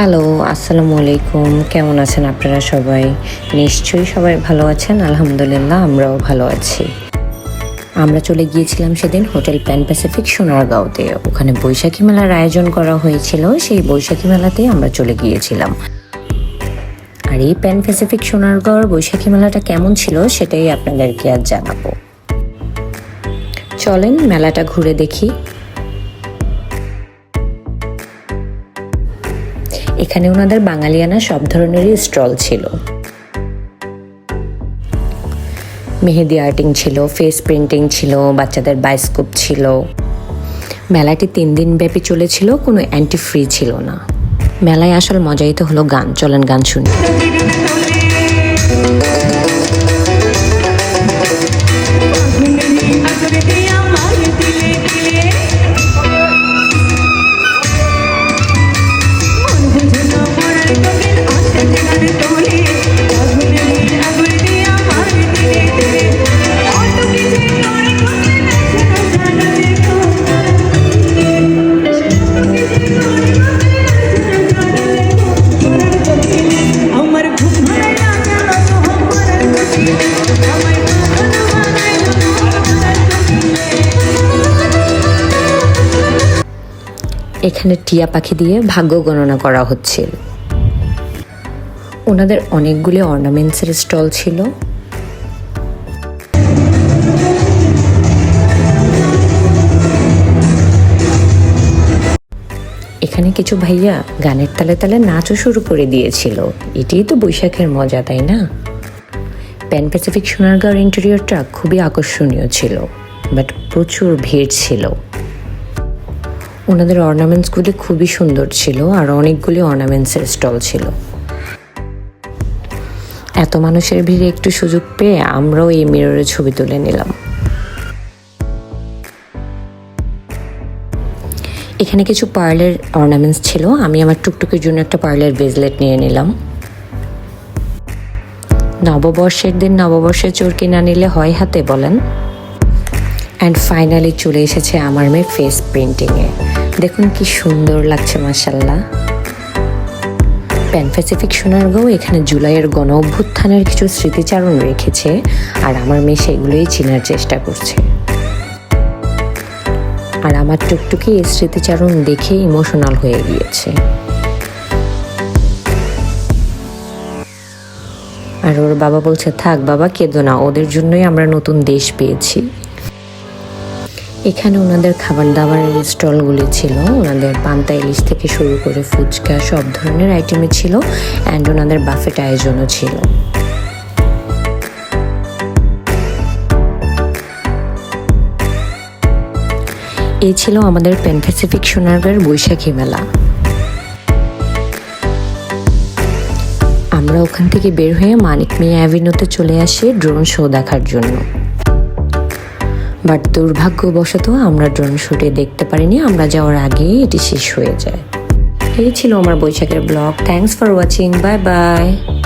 Hello, আসসালামু আলাইকুম। কেমন আছেন আপনারা সবাই? নিশ্চয়ই সবাই ভালো আছেন, আলহামদুলিল্লাহ আমরাও ভালো আছি। আমরা চলে গিয়েছিলাম সেদিন হোটেল প্যান প্যাসিফিক সোনারগাঁওতে। ওখানে বৈশাখী মেলার আয়োজন করা হয়েছিল, সেই বৈশাখী মেলাতেই আমরা চলে গিয়েছিলাম। আর এই প্যান প্যাসিফিক সোনারগাঁওর বৈশাখী মেলাটা কেমন ছিল সেটাই আপনাদেরকে আজ জানাব। চলেন মেলাটা ঘুরে দেখি। এখানে ওনাদের বাঙালিয়ানা সব ধরনেরই স্টল ছিল। মেহেদি আর্টিং ছিল ফেস প্রিন্টিং ছিল, বাচ্চাদের বায়োস্কোপ ছিল। মেলাটি তিন দিন ব্যাপী চলেছিল, কোনো অ্যান্টি ফ্রি ছিল না। মেলায় আসল মজাই তো হলো গান, চলেন গান শুনি। এখানে টিয়া পাখি দিয়ে ভাগ্য গণনা করা হচ্ছিল। ওনাদের অনেকগুলি অর্নামেন্টসের স্টল ছিল। এখানে কিছু ভাইয়া গানের তালে তালে নাচও শুরু করে দিয়েছিল। এটাই তো বৈশাখের মজা, তাই না? প্যান প্যাসিফিক সোনারগাঁওর ইন্টেরিয়রটা খুবই আকর্ষণীয় ছিল, বাট প্রচুর ভিড় ছিল। ওনাদের অর্নামেন্টসগুলি খুবই সুন্দর ছিল আর অনেকগুলি অর্নামেন্টসের স্টল ছিল। এত মানুষের ভিড়ে একটু সুযোগ পেয়ে আমরাও এই মিররে ছবি তুলে নিলাম। এখানে কিছু পার্লের অর্নামেন্টস ছিল। আমি আমার টুকটুকের জন্য একটা পার্লের ব্রেসলেট নিয়ে নিলাম। নববর্ষের দিন নববর্ষের চোর কিনা নিলে হয় হাতে বলেন। অ্যান্ড ফাইনালি চলে এসেছে আমার মেয়ে ফেস প্রিন্টিংয়ে দেখুন কি সুন্দর লাগছে মাসাল্লাহ প্যান প্যাসিফিক সোনারগাঁও এখানে জুলাইয়ের গণ অভ্যুত্থানের কিছু স্মৃতিচারণ রেখেছে, আর আমার মেয়ে সেগুলোই চেনার চেষ্টা করছে। আর আমার টুকটুকি এই স্মৃতিচারণ দেখে ইমোশনাল হয়ে গিয়েছে। আর ওর বাবা বলছে, থাক বাবা, কেঁদো না, ওদের জন্যই আমরা নতুন দেশ পেয়েছি। এখানে ওনাদের খাবার দাবারের স্টলগুলি ছিল। ওনাদের পান্তা ইলিশ থেকে শুরু করে ফুচকা সব ধরনের আইটেমই ছিল অ্যান্ড ওনাদের বাফেট আয়োজনও ছিল। এই ছিল আমাদের প্যান প্যাসিফিক বৈশাখী মেলা। আমরা ওখান থেকে বের হয়ে মানিক মিয়া অ্যাভিনিউতে চলে আসি ড্রোন শো দেখার জন্য। বাট দুর্ভাগ্যবশত আমরা ড্রোন শুটে দেখতে পারিনি, আমরা যাওয়ার আগেই এটি শেষ হয়ে যায়। এই ছিল আমার বৈশাখের blog. Thanks for watching bye bye